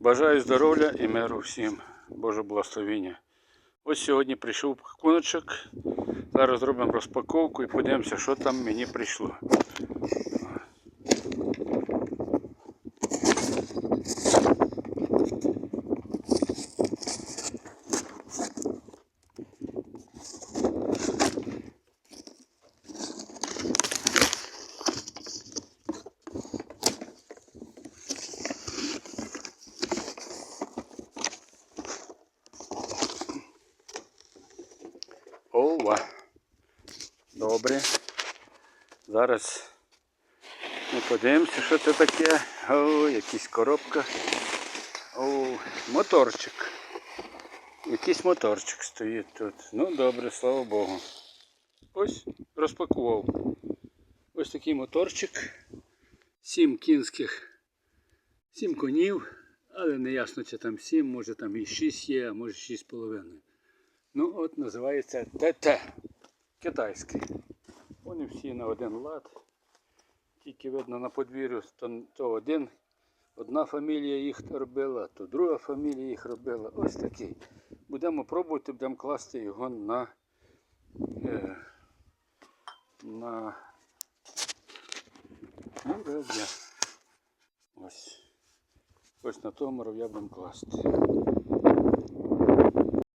Бажаю здоров'я і миру всім. Боже благословення. Ось сьогодні прийшов пакуночок. Зараз зробимо розпаковку і подивимося, що там мені прийшло. Ова. Добре. Зараз ми подивимося, що це таке. О, якась коробка. О, моторчик. Якийсь моторчик стоїть тут. Ну добре, слава Богу. Ось розпакував. Ось такий моторчик. Сім кінських, сім конів, але не ясно, чи там сім, може там і шість є, а може шість з половиною. От називається ТТ. Китайський. Вони всі на один лад. Тільки видно на подвір'ю, то, то один, одна фамілія їх робила, то друга фамілія їх робила. Ось такий. Будемо пробувати, будемо класти його на, е, на мурав'я. Ось. Ось на того мурав'я будемо класти.